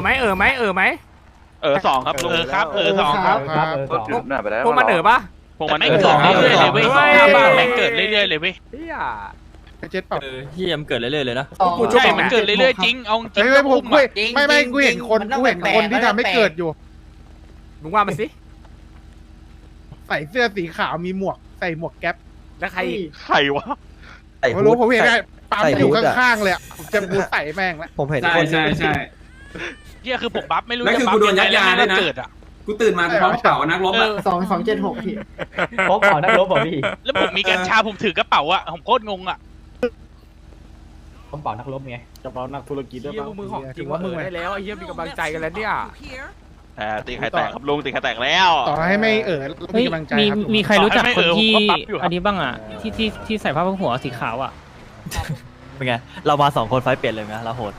อไหมเออไหมเออไหมเออสองครับลุงเออครับเออสองครับครับรถจุดหน้าไปแล้วพวกมันเออปะพวกมันแต่เอแม่งอสองเกิดเรื่อยๆเลยเว้ยเฮ้ยหน้าบ้านแม่งเกิดเรื่อยๆเลยเว้ยเฮียไอ้เจ็ดเปล่าเออเฮียมนเกิดเรื่อยๆเลยนะกูช่วยใช่ไหมมันเกิดเรื่อยๆจริงเอาจริงเฮ้ยต้องผมอุ้มกูอะเห็นไม่ไม่กูเห็นคนกูเห็นคนที่ทำให้เกิดอยู่มึงว่ามันสิใส่เสื้อสีขาวมีหมวกใส่หมวกแก๊ปแล้วใครอีกใครวะใส่ไม่ฮูรู้ดผมเห็นไงปั๊มใส่อยู่ฮู้ดอะข้างๆเลยอะผมจะมูใส่แม่งแล้วผมเห็นใช่คนใช่ใช่ เฮียคือผมบัฟไม่รู้แล้วจะคือบัฟกูโดนยังไงยัดยาแล้วด้วยนะ เกิดอะกูตื่นมาพร้อมกระเป๋านักรบอะสองสองเจ็ดหกพี่พกเป๋านักรบเหรอพี่แล้วผมมีกัญชาผมถือกระเป๋าอะผมโคตรงงอะผมเป๋านักรบไงกระเป๋านักธุรกิจด้วยเฮียป่ะพวกมึงของจริงว่ามึงได้แล้วไอ้เฮียมีกำลังใจกันแล้วเนี่ยอ่าตีไข่แตกครับลุงตีไข่แตกแล้ว ต่อให้ไม่เออเรามีกำลังใจมีครับมีใครรู้จักคนที่ต่อให้ไม่เออผมก็ปั๊บอยู่ครับอันนี้บ้างอะที่ที่ที่ใส่ผ้าพันหัวสีขาวอะเป็นไงเรามาสองคนไฟเปลี่ยนเลยไหมเราโหด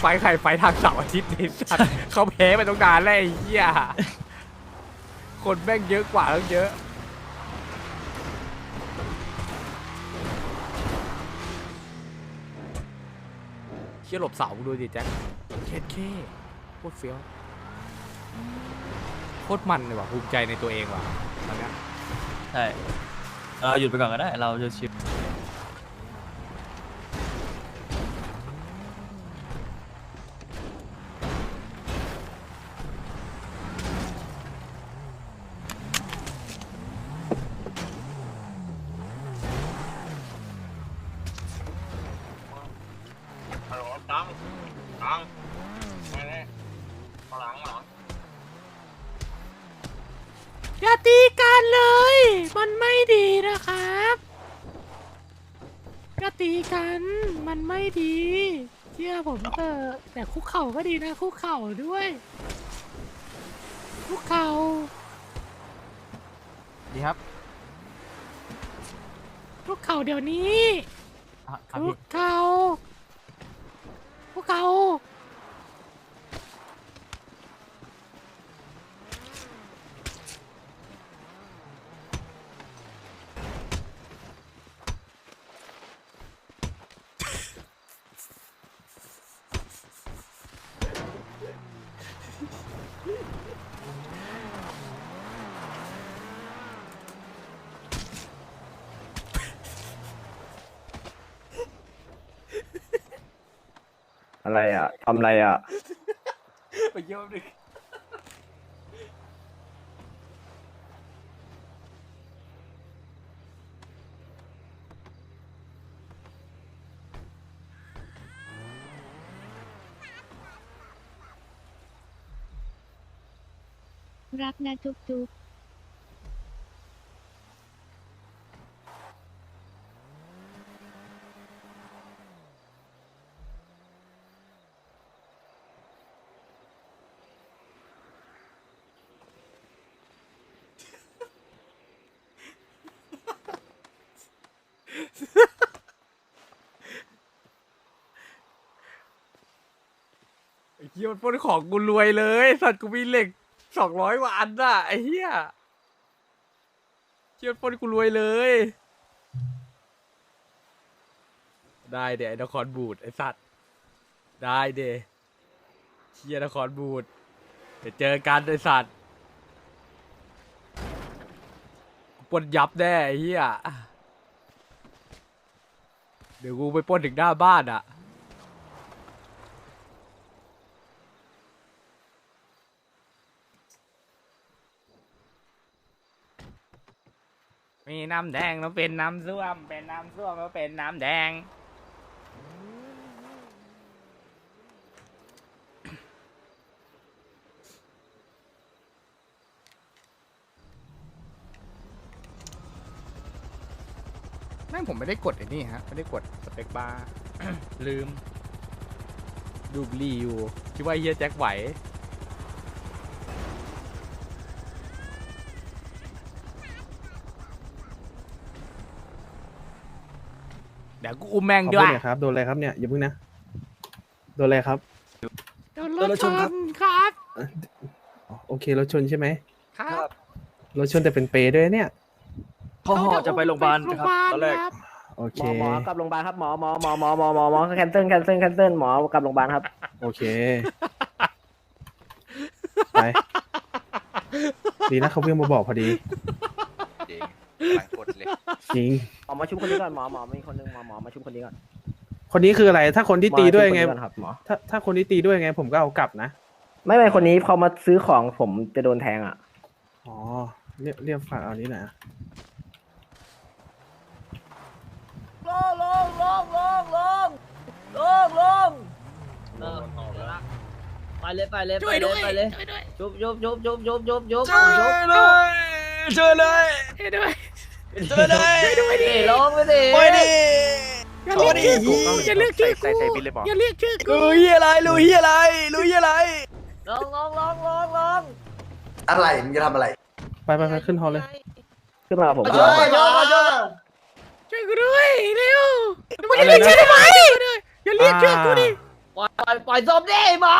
ไฟใครไฟทางเสาร์อาทิตย์นี่สัตว์เขาแพ้ไปตรงนานแล้วไอ้เหี้ยคนแม่งเยอะกว่าตั้งเยอะ เชี่ยหลบเสามึงดูดิแจ็คเคสเคโคตรเฟี้ยวโคตรมันเลยว่ะภูมิใจในตัวเองว่ะตอนเนี้ยใช่เราหยุดไปก่อนก็ได้ เราจะชิ วอย่าตีกันเลย มันไม่ดีนะครับอย่าตีกัน มันไม่ดี เชื่อผมเถอะแต่คุกเข่าก็ดีนะคุกเข่าด้วย คุกเข่าดีครับคุกเข่าเดี๋ยวนี้ครับคุพี่กเข่า คุก อะไรอะทำอะไรอะ ไปเยี่ยมดิรักนะจุ๊บจุ๊บ นปล้นของกูรวยเลย สัตว์กูมีเหล็กสองร้อยกว่าอันน่ะไอ้เหี้ยเหี้ยมันปล้นกูรวยเลย ได้เดี๋ยวไอ้นครบูดไอ้สัตว์ ได้เดเชียนครบูดเดี๋ยวเจอกันไอ้สัตว์ปล้นยับแน่ไอ้เหี้ยเดี๋ยวกูไปปล้นถึงหน้าบ้านอะ มีน้ำแดงแล้วเป็นน้ำส้วม เป็นน้ำส้วมแล้วเป็นน้ำแดงแม่งผมไม่ได้กดไอ้นี่ฮะ ไม่ได้กดสเปคบาร์ ลืม ดูบลีอยู่คิดว่าเฮียแจ็คไหว เดี๋ยวกูอุ้มแม่งด้วยครับ โดนอะไรครับเนี่ย อย่าเพิ่งนะ โดนอะไรครับ โดนรถชนครับโอเครถชนใช่ไหมครับ รถชนแต่เป็นเปรย์ด้วยเนี่ยพ่อจะไปโรงพยาบาลนะครับตอนแรก โอเค หมอหมอกลับโรงพยาบาลครับหมอหมอหมอหมอหมอหมอหมอแคนเซิลแคนเซิลแคนเซิลหมอกลับโรงพยาบาลครับ โอเค ไป ดีนะเขาเพิ่งมาบอกพอดี จริงหลายคนเลย จริงห มอมาชุบคนนี้ก่อนหมอหมอมีคนนึงหมอหมอมาชุบคนนี้ก่อนคนนี้คืออะไร ถ้าคนที่ตีด้วยไง หมอชุบคนนี้ก่อนครับหมอถ้าถ้าคนที่ตีด้วยไง ผมก็เอากลับนะ ไม่ไม่คนนี้เขามาซื้อของผมจะโดนแทงอะ อ๋อ เรียกเรียกฝากเอานี้หนะลงลงลงลงลงลงลงไปเลยไปเลยช่วยด้วยไปเลยช่วยด้วยยุบยุบยุบยุบยุบยุบยุบช่วยเลยช่วยเลยช่วยด้วย ช่วยเลยดิลงไปดิไปดิอย่าเรียกชื่อกูอย่าเรียกชื่อกูอย่าเรียกชื่อกูลุยอะไรลุยอะไรลุยอะไรลงลงลงลงลงอะไรมึงจะทำอะไร ไปไปไปขึ้นฮอลเลย ขึ้นมาผมเฮ้ยมามาช่วยกูด้วยเร็วมึงจะเรียกชื่อทำไมอย่าเรียกชื่อกูดิปล่อยปล่อยปล่อยศพดิหมอ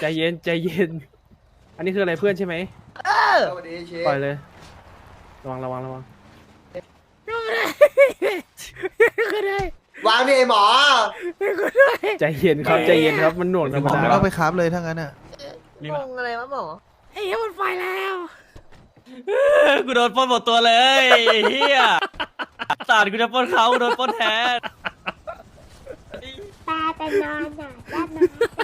ใจเย็นใจเย็น อันนี้คืออะไรเพื่อนใช่ไหมเออสวัสดีเชฟปล่อยเลยระวังระวังระวัง ช่วยกูด้วยกูด้วยวางดิไอ้หมอกูด้วยใจเย็นครับใจเย็นครับมันหน่วงธรรมดาเราไปคราฟเลยถ้างั้นอะ งงอะไรวะหมอ ไอ้เหี้ยมันไฟแล้ว กูโดนปล้นหมดตัวเลยไอ้เฮียสาดกูจะปล้นเขากูโดนปล้นแทน ตาแต่นอนอะด้านนอน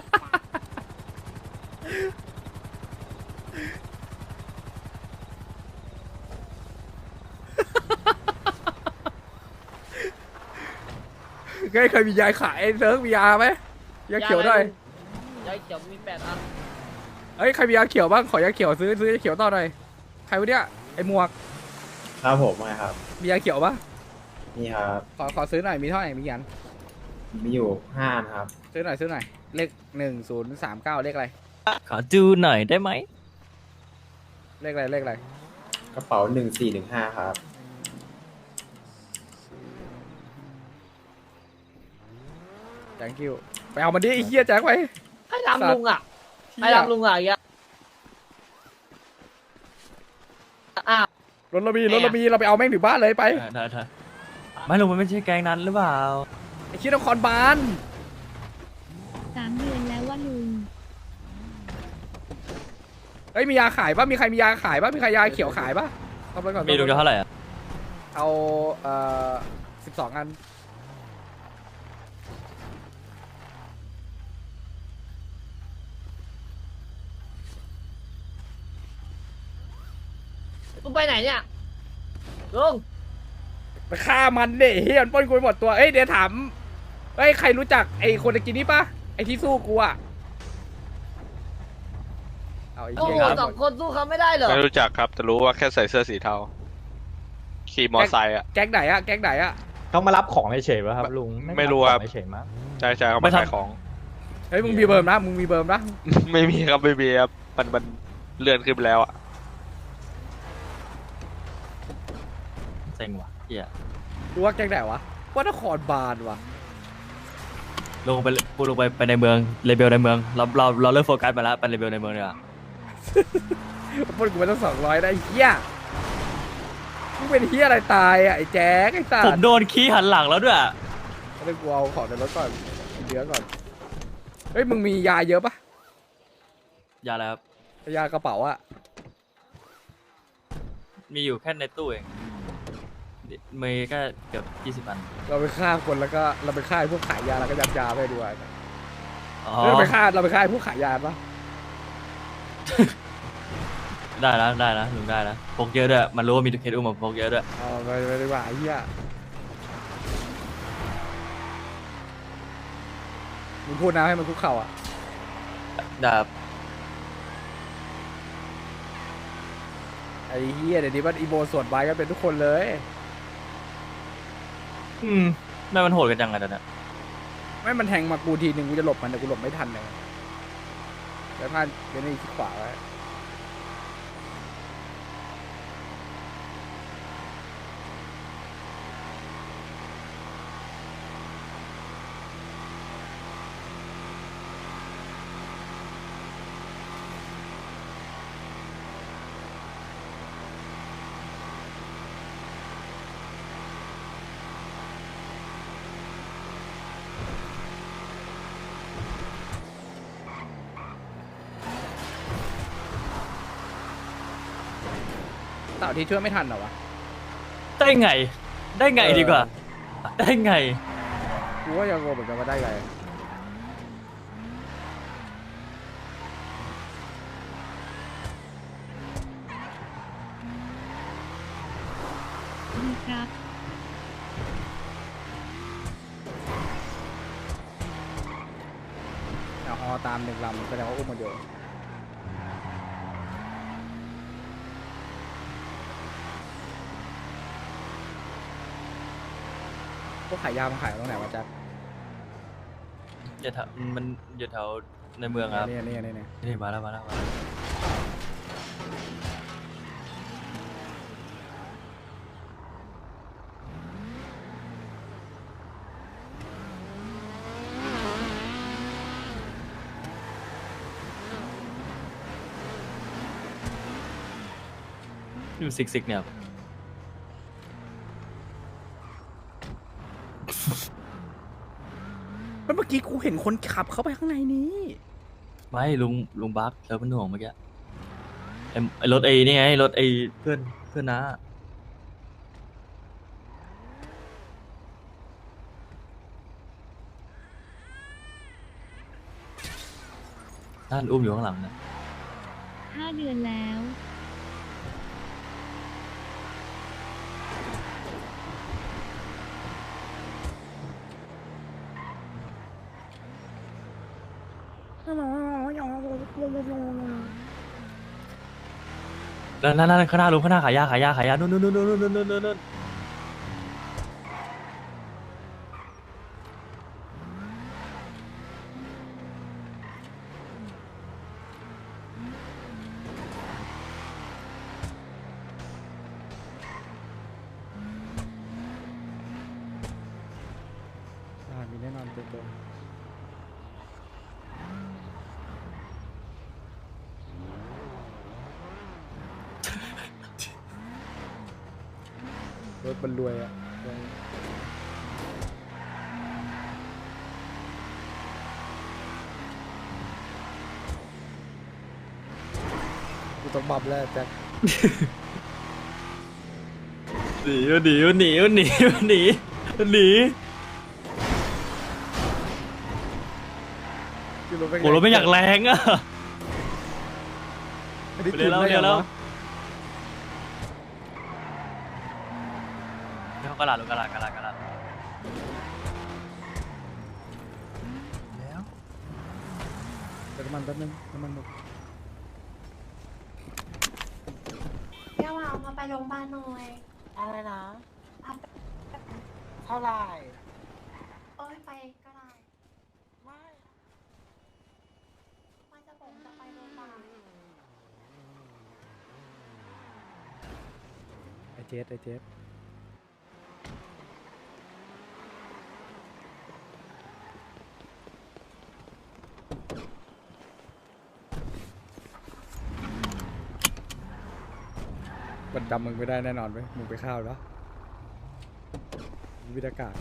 เคยเคยมียาขายเซิร์ฟมียาไหมยาเขียวได้ยาเขียวมีแปดอันเฮ้ยใครมียาเขียวบ้างขอยาเขียวซื้อซื้อยาเขียวต่อหน่อยใครวะเนี่ยไอ้หมวกครับผมมาครับ มียาเขียวปะนี่ครับขอขอซื้อหน่อยมีเท่าไหร่มียันมีอยู่ห้าครับ ซื้อหน่อยซื้อหน่อยเลขหนึ่งศูนย์สามเก้าเลขอะไรขอดูหน่อยได้ไหมเลขอะไรเลขอะไรกระเป๋าหนึ่งสี่หนึ่งห้าครับ thank you ไปเอามันดิไอ้เหี้ยแจ็คไป ให้ทำลุงอะให้ทำลุงอะอย่างเงี้ยอ้าว รถเรามีรถเรามีเราไปเอาแม่งถึงบ้านเลยไปได้ได้ได้ไม่ลงมันไม่ใช่แกงนั้นหรือเปล่า ไอ้เหี้ยนครบาลสามเดือนแล้วว่าลุง เฮ้ยมียาขายปะมีใครมียาขายปะมีใครยาเขียวขายปะเอาไปก่อนมีลุงจะเท่าไหร่อะ เอาเอ่อสิบสองอัน ไปไหนเนี่ยลุงไปฆ่ามันเด้เฮียมันปล้นกูไปหมดตัวเอ้ยเดี๋ยวถามเฮ้ยใครรู้จักไอ้คนตะกี้นี้ปะไอ้ที่สู้กูอะเอาไอ้โอ้เหี้โหยสองคนสู้เขาไม่ได้เหรอไม่รู้จักครับ แต่รู้ว่าแค่ใส่เสื้อสีเทา ขี่มอไซค์อะ แก๊งไหนอะแก๊งไหนอะเขามารับของเฉยๆป่ะครับลุงไม่รู้ครับ เฉยๆมั้งใช่ใช่เขามาขายของ เฮ้ยมึงมีเบิร์มนะมึงมีเบิร์มนะ ไม่มีครับไม่มีครับมันมันเลื่อนขึ้นไปแล้วอะ ซ็งว่ะเฮียกูว่าแก๊งไหนวะว่านครบาลวะลงไปปูลงไปไปในเมืองเลเบลในเมืองเราเราเราเลิกโฟกัสมาแล้วไปเลเบลในเมืองดีกว่าปล้นกูไปตั้งสองร้อยได้ไอ้เหี้ยมึงเป็นเหี้ยอะไรตายอะไอ้แจ๊กไอ้สัผตมว์โดนขี้หันหลังแล้วด้วยเดี๋ยวกูเอาของในรถก่อนกินเนื้อก่อน เฮ้ยมึงมียาเยอะปะยาอะไรครับยากระเป๋าอะมีอยู่แค่ในตู้เอง มีแค่เกือบยี่สิบ20อันเราไปฆ่าคนแล้วก็เราไปฆ่าไอ้พวกขายยาแล้วก็ยัดยาไปด้วยอ๋อแล้วเราไปฆ่าเราไปฆ่าไอ้พวกขายยาปะได้นะได้นะลุงได้นะพกเยอะด้วยมันรู้ว่ามีเคสอุ้มมาพกเยอะด้วยเอาไปไปดีกว่าไอ้เหี้ยมึงพูดนะให้มันคุกเข่าอะดาบไอ้เหี้ยเดี๋ยวนี้มันอีโมส่วนไว้กันเป็นทุกคนเลย อืมแม่มันโหดกันจังไงตอนเนี้ยไม่มันแทงมากูทีหนึ่งกูจะหลบมันแต่กูหลบไม่ทันเลยแล้วพลาดเดี๋ยวนี้คิดขวาไว้ เต่าที่ช่วยไม่ทันเหรอวะได้ไง ได้ไงดีกว่า ได้ไง กูว่ายังงงเหมือนกันว่าได้ไงดีครับเอาฮอตามหนึ่งลำแสดงว่าอุ้มมาอยู่พ วกขายยามันขายตรงไหนวะแจ๊คอย่าแถวมันอยู่แถวในเมืองครับนี่นี่นี่นี่นี่มาแล้วมาแล้วมาแล้วอยู่ซิกซิกเนี่ย เมื่อกี้กูเห็นคนขับเข้าไปข้างในนี้ ไม่ลุงลุงบักแล้วมันหน่วงเมื่อกี้ไอ้ไอ้รถไอ้นี่ไงรถไอ้เพื่อนเพื่อนน้าท่านอุ้มอยู่ข้างหลังนะ ห้าเดือนแล้ว นั่นนั่นนั่นข้างหน้าลุงข้างหน้าขายยาขายยาขายยานู่นนู่นนู่นนู่นนู่นนู่นนู่น啊อ่ามีแน่นอนตัวตรง รถมันรวยอะกูต้องบับแล้วแจ็คหนีหนีหนีหนีหนีหนีคือรถเป็นโหรถไม่อยากแรงอะอันนี้ไปเดี๋ยวแล้วเดี๋ยวแล้วะ เดี๋ยว กระดาษลุงกระดาษกระดาษกระดาษแล้วเดี๋ยวน้ำมันแป๊บนึงน้ำมันหมดแก้วเอามาไปโรงพยาบาลหน่อยอะไรนะเอาเท่าไหร่โอ้ยไปก็ได้ไม่ไม่จะผมจะไปโรงพยาบาลไอเจสไอเจส มันดำมึงไม่ได้แน่นอนไหมมึงไปข้าวแล้ววิทยากาศ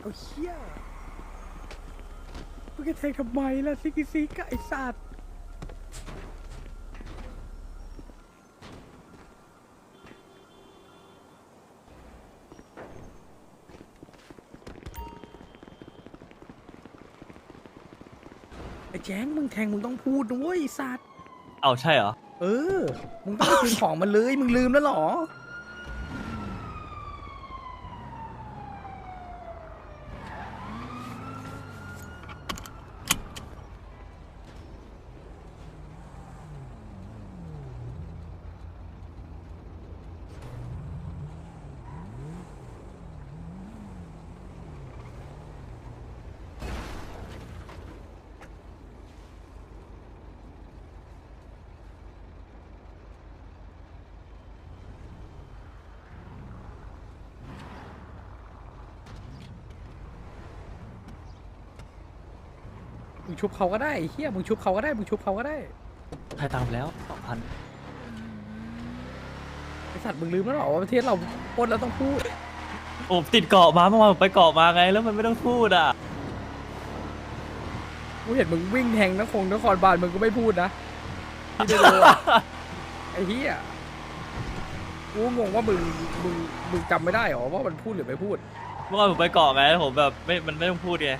เอาเชี่ยมึงจะแทงทำไมล่ะซิกิซิกไอสัตว์ แจ้งมึงแทงมึงต้องพูดนะเว้ยไอ้สัตว์เอาใช่เหรอ เออ มึงต้องไปคืนของมันเลย มึงลืมแล้วเหรอ มึงชุบเขาก็ได้ไอ้เฮียมึงชุบเขาก็ได้มึงชุบเขาก็ได้ให้ตามแล้วสองพันสัตว์มึงลืมแล้วเหรอว่าประเทศเราปล้นแล้วต้องพูดผมติดเกาะมาเมื่อวานผมไปเกาะมาไง แล้วมันไม่ต้องพูดอะ กูเห็นมึงวิ่งแทงนครนครบาลมึงก็ไม่พูดนะที่ได้รู้อะ ไอ้เหี้ยกูงงว่ามึงมึงมึงจำไม่ได้เหรอว่ามันพูดหรือไม่พูด เมื่อวานผมไปเกาะไงแล้วผมแบบไม่มันไม่ต้องพูดไง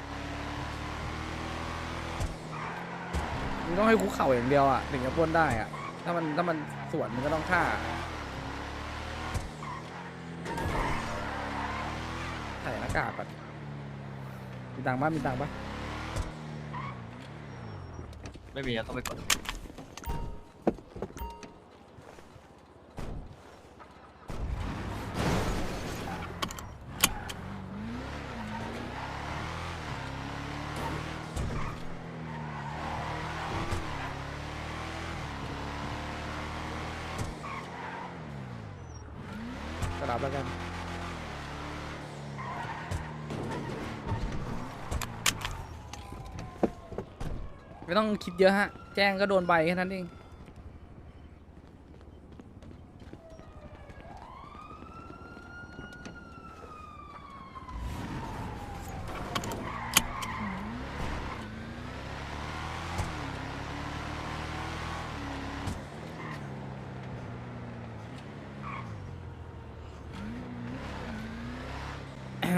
ต้องให้คุกเข่าอย่างเดียวอะถึงจะปล้นได้อะ ถ้ามันถ้ามันสวนมันก็ต้องฆ่าใส่หน้ากากก่อนมีตังค์ปะมีตังค์ปะไม่มีอะต้องไปกด ต้องคิดเยอะฮะ แจ้งก็โดนใบแค่นั้นเอง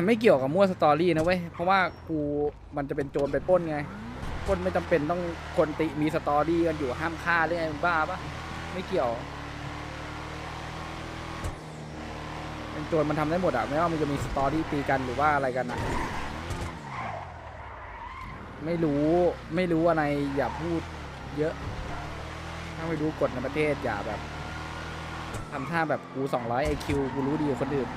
ไม่เกี่ยวกับมั่วสตอรี่นะเว้ย เพราะว่ากูมันจะเป็นโจรไปปล้นไง ปล้นไม่จำเป็นต้องคนติมีสตอรี่กันอยู่ห้ามฆ่าเรื่องไงมึงบ้าปะไม่เกี่ยว เป็นโจรมันทำได้หมดอะไม่ว่ามันจะมีสตอรี่ตีกันหรือว่าอะไรกันอะไม่รู้ไม่รู้อะไรอย่าพูดเยอะ ถ้าไม่รู้กฎในประเทศอย่าแบบทำท่าแบบกู200 IQ กูรู้ดีกว่าคนอื่น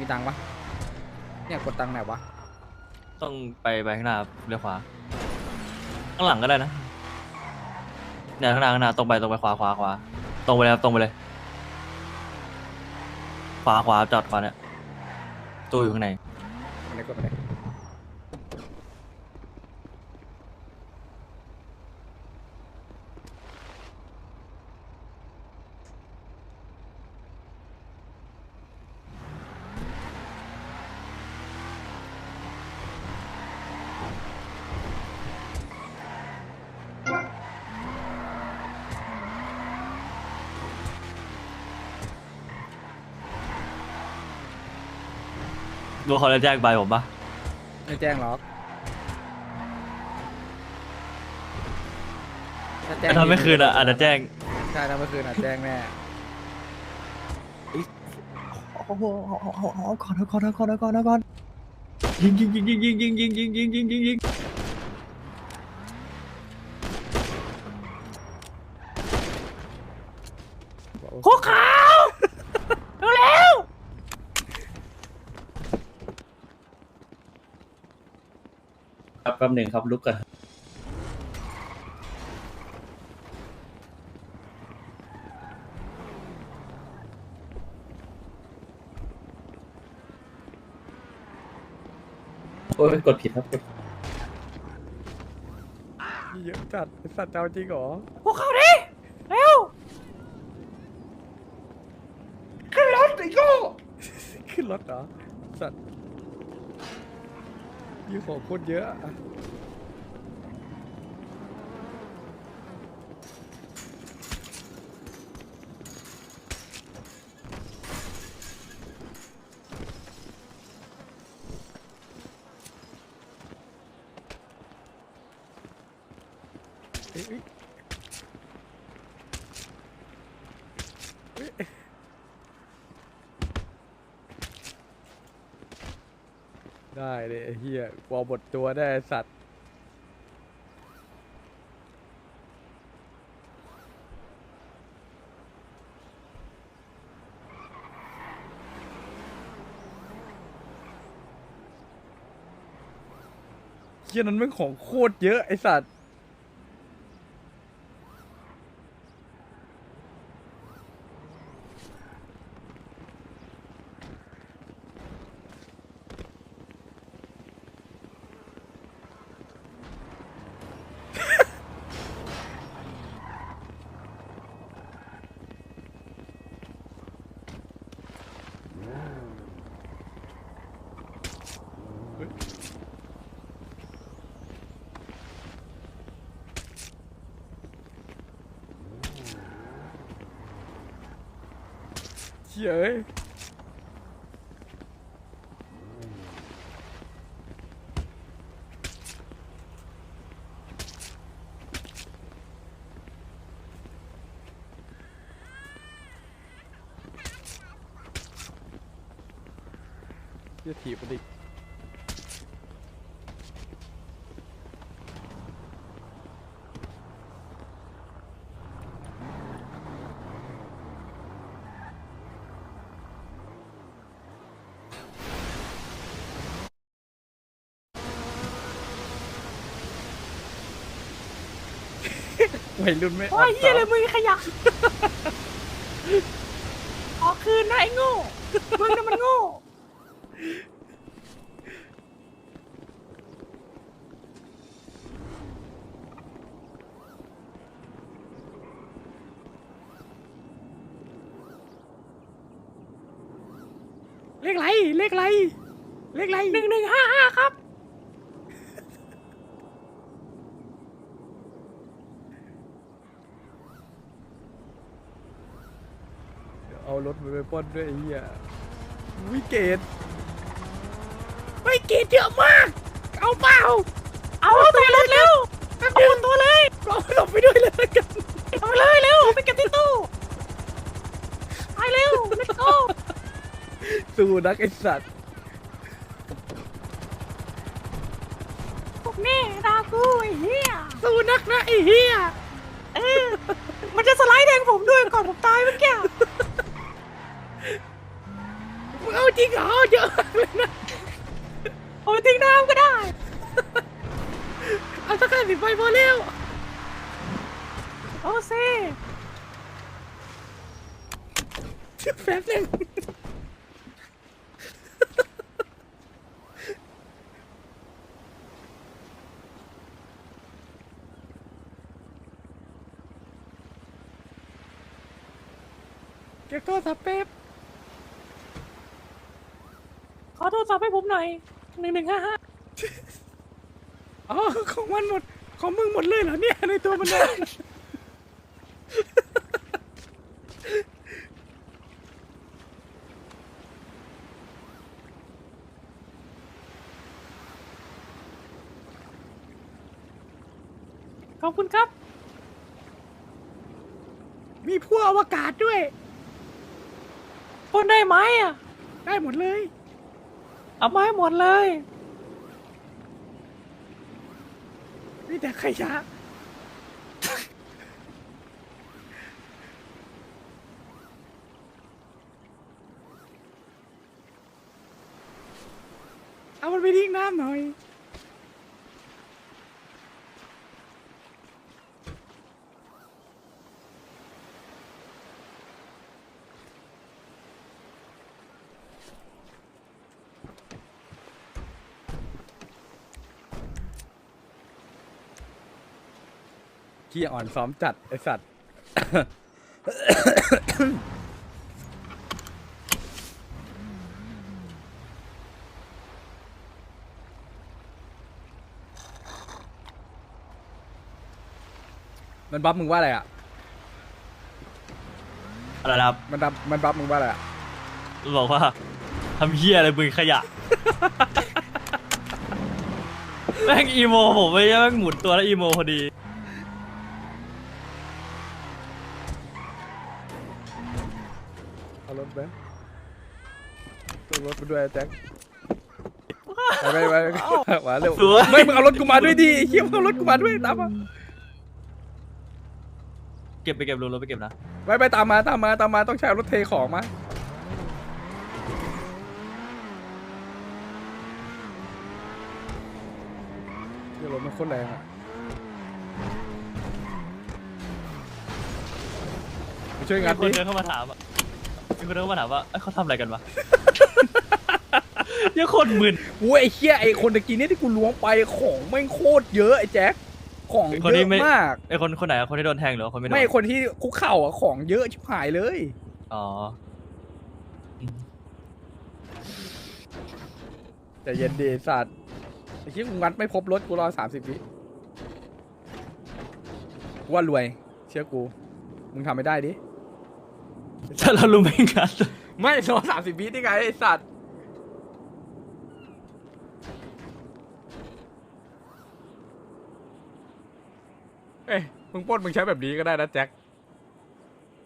มีตังค์ปะเนี่ยกดตังค์ไหนวะต้องไปไปข้างหน้าครับเลี้ยวขวา ข้างหลังก็ได้นะเนี่ยข้างหน้าข้างหน้าตรงไปตรงไปขวาขวาขวาตรงไปเลยครับตรงไปเลย ขวาขวาจอดขวาเนี่ยตู้อยู่ข้างในอันนี้กดไปเล ยดูเขาจะแจ้งใบผมปะไม่แจ้งหรอกถ้าแจ้งแต่ถ้าไม่คืนอะอาจจะแจ้ง ใช่ถ้าไม่คืนอะแจ้งแน่โอ้โหก่อนก่อนก่อนก่อนก่อนยิงยิงยิงยิงยิงยิงยิงยิงยิงยิงยิงยิงคุกขาวเร็วครับแป๊บหนึ่งครับลุกกันโอ้ยกดผิดครับกดเยอะจัดไอ้สัตว์เจ้าจริงเหรอพวกเขาดิ เร็ว ขึ้นรถเหรอสัตว์ ยี่ของโคตรเยอะอะเอ้ยเอ้ยเอ้ย ได้เลยไอ้เฮียกลัวหมดตัวได้ไอ้สัตว์ เฮียนั้นมันของโคตรเยอะไอสัตว์ เฉยจะถีบมันอีก วั ยรุ่นไม่โอ้ยเฮียเลยมึงขยะขอคืนนะไอ้โง่มึงน่ะมันโง่เลขไรเลขไรเลขไรหนึ่งหนึ่งห้าห้าครับ เอาร ถมันไปปล้นด้วยไอ้เหี้ยวิเกตไม่กรีดเยอะมาก เอาเปล่า เอาตัวรถเร็วเอาตัวเลยเอาหลบไปด้วยเลยละกันเอาเลยเร็วไปเก็บที่ตู้ไปเร็ว let's go สู้นักไอสัตว์พวกนี่ดากูไอ้เหี้ยสู้นักนะไอ้เหี้ยเออมันจะสไลด์แทงผมด้วยก่อนผมตายเมื่อกี้มึงเอา จริงเหรอเยอะมากเลยนะโอ้ยทิ้งน้ำก็ได้ เอาสักการสิบใบพอเร็วโอ้เซ่แป๊บนึงเก็บโทรศัพท์แป๊บ ขอโทรศัพท์ให้ผมหน่อยหนึ่งหนึ่งห้าห้าอ๋อของมันหมด ของมึงหมดเลยเหรอเนี่ยในตัวมันเลยขอบคุณครับ มีพวกอวกาศด้วยปนได้ไหมอะ ได้หมดเลย เอาไม้หมดเลยนี่แต่ขยะ เอามันไปทิ้งน้ำหน่อย ขี้อ่อนซ้อมจัด ไอสัตว์ มันบัฟมึงว่าอะไรอะ อะไรนะครับมันบัฟมันบัฟมึงว่าอะไรอะ บอกว่าทำเหี้ยอะไรมึงขยะ แม่งอีโมผมไม่ใช่แม่งหมุนตัวแล้วอีโมพอดี เอารถ ไปต้องรถไปด้วยแจ็คไปไปไปมาเร็วสวย ไม่มึงเอารถกูมาด้วยดิเฮียมึงเอารถกูมาด้วยตามมาเก็บไปเก็บรถรถไปเก็บนะไปไปตามมาตามมาตามมาต้องใช้รถเทของมาเฮียรถมันโคตรแรงอะไปช่วยมีงัดคนดิเดินเข้ามาถามอะ มีคนเดินเข้ามาถามว่าเอ้ยเขาทำอะไรกันวะ ยังคนมึนโอ้ยไอ้เฮียไอ้คนตะกี้เนี่ยที่กูล้วงไปของแม่งโคตรเยอะไอ้แจ็คของคนเยที่อะไม่มาก ไอคนคนไหนอะคนที่โดนแทงหรือว่าคนไม่โดนไม่คนที่คุกเข่าอะของเยอะชิบหายเลย อ๋อแต่เย็นดีไอ้สัตว์ไอ้ที่กูงัดไม่พบรถกูรอสามสิบวิกูว่ารวย เชื่อกู มึงทำไม่ได้ดิ ถ้าเรารู้ไม่งันไม่รอสามสิบวิได้ไงไอสัตว์เอ้ยมึงปล้นมึงใช้แบบนี้ก็ได้นะแจ็ค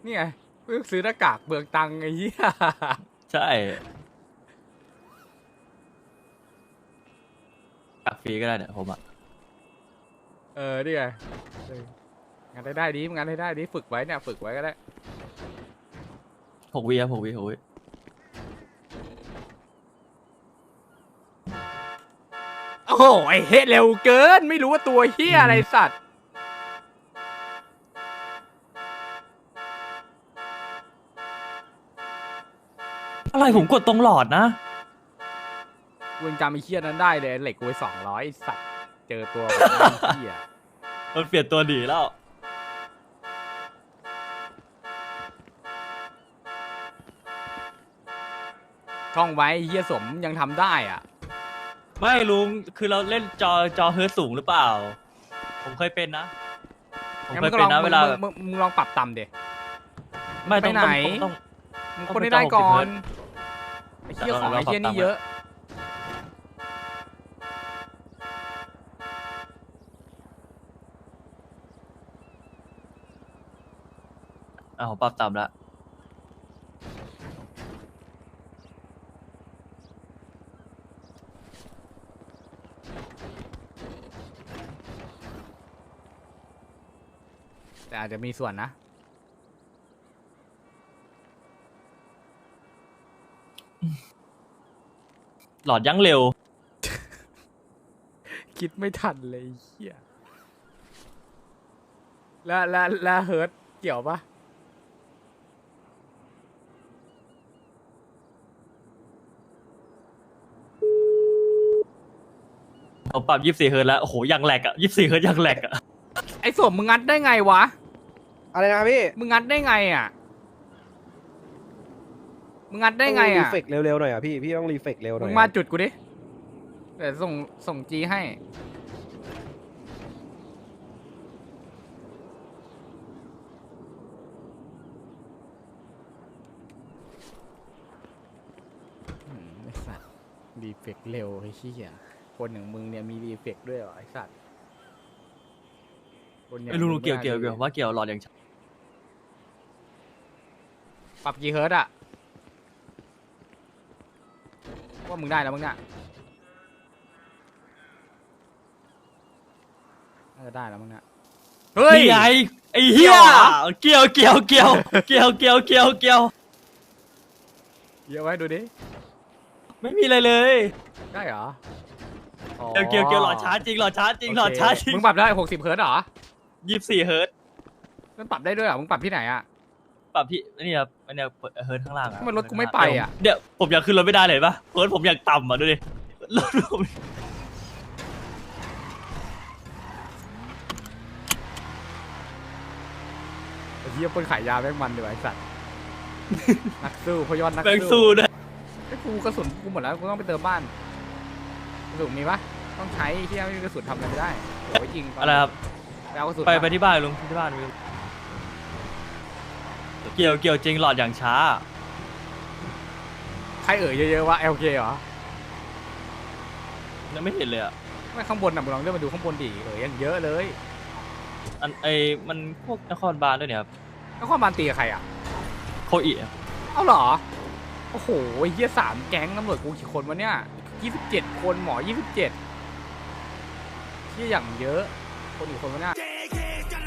นี่ไงมึงซื้อหน้ากากเบืองตังค์ไอ้เหี้ยใช่กักฟรีก็ได้เนี่ยผมอะเออนี่ไงเอองานได้ได้ดีงานได้ได้ดีฝึกไว้เนี่ยฝึกไว้ก็ได้ หกวิครับหกวิหกวิโอ้โหไอ้เฮ็ดเร็วเกิน ไม่รู้ว่าตัวเฮียอะไรสัตว์อะไรผมกดตรงหลอดนะกูยังจำไอ้เฮียนั้นได้เลยเหล็กกูไปสองร้อยสัตว์ เจอตัวแบบนั้นไอ้เฮียมันเปลี่ยนตัวดีแล้ว ท่องไว้ไอ้เฮียสมยังทำได้อะ ไม่ลุงคือเราเล่นจอจอเฮิร์ตสูงหรือเปล่า ผมเคยเป็นนะ ผมงั้นเคมึยงก็เป็ลอนงนะมึเวงลามึงมึงมึงลองปรับต่ำเด็ไม่ต้องไปไหน ต้องต้อง มึงต้องคนได้ได้ต้องก่อ60เฮินร์ตไอ้เฮียแต่ของเราไอ้เฮียเราปรับนี่ตามเยอะ อะผมปรับต่ำแล้ว แต่อาจจะมีส่วนนะ หลอดยั้งเร็ว คิดไม่ทันเลยไอ้เฮียแล้วแล้วแล้วเฮิร์ตเกี่ยวปะ ผมปรับยี่สิบสี่เฮิร์ตแล้ว โอ้โหยังแหลกอะยี่สิบสี่เฮิร์ตยังแหลกอะ ไอ้สมมึงงัดได้ไงวะ อะไรนะพี่มึงงัดได้ไงอะ มึงงัดได้ไงรีอะ เฟกเร็วๆหน่อยอะพี่ พี่ต้องรีเฟกเร็วหน่มึอยงอะมาจุดกูดิเดี๋ยวส่งส่งจีให้อืมไอสัตว์รีเฟกเร็วไอ้เหี้ย คนอย่างมึงเนี่ยมีรีเฟกด้วยเหรอไอสัตว์คนอย่างไม่รู้มึรู้งเกี่ยวน่าเกี่ยวจะเกี่ยวว่าเกี่ยวหลอดยังช้าปรับกี่เฮิร์ตอะว่ามึงได้แล้วมึงเนี่ยน่าจะได้แล้วมึงเนี่ยเฮ้ย นี่ไงไอ้เหี้ยเกี่ยวเหรอเกี่ยวเกี่ยวเกี่ยวเกี่ยวเกี่ยวเกี่ยวเกี่ยวเยอะไว้ดูดิ ไม่มีอะไรเลย ได้เหรออ๋อ เกี่ยวเกี่ยวเกี่ยวหลอดช้าจริงหลอดช้าจริงหลอดช้าจริงมึงปรับได้หกสิบเฮิร์ตเหรอยี่สิบสี่เฮิร์ตมันปรับได้ด้วยเหรอมึงปรับที่ไหนอะปรับพี่นี่ครับอันเนี้ยเปิดเฮิร์ตข้างล่างอะทำไมรถกูไม่ไปอะเดี๋ยวผมอยากขึ้นรถไม่ได้เลยปะเฮิร์ตผมอยากต่ำอะดูดิรถผมไอ้เหี้ยคนขายยาแม่งมันดีว่ะไอ้สัตว์นักสู้พยอนนักแบงสู้สู้ด้วยไอ้กูกระสุนกูหมดแล้วกูต้องไปเติมบ้านกระสุนมีปะ ต้องใช้ไอ้เหี้ยไม่มีกระสุนทำอะไรไม่ได้โอ้ยจริงอะไรครับ ไปเอากระสุนไปมาไปที่บ้านลุงที่บ้านลุงเกี่ยวเกี่ยวจริงหลอดอย่างช้า ใครเอ่ยเยอะๆวะ LK เหรอ ยังไม่เห็นเลยอะ ไม่ข้างบนน่ะมึงลองเลื่อนมาดูข้างบนดิเอ่ยยังเยอะเลยอันไอมันพวกนครบาลด้วยเนี่ยครับแล้วข้อบานตีกับใครอะ โคอิอะเอ้าเหรอ โอ้โหไอ้เหี้ยสามแก๊งตำรวจกูกี่คนวะเนี่ยยี่สิบเจ็ดคนหมอยี่สิบเจ็ด ที่อย่างเยอะ คนอีกคนวะเนี่ยจัน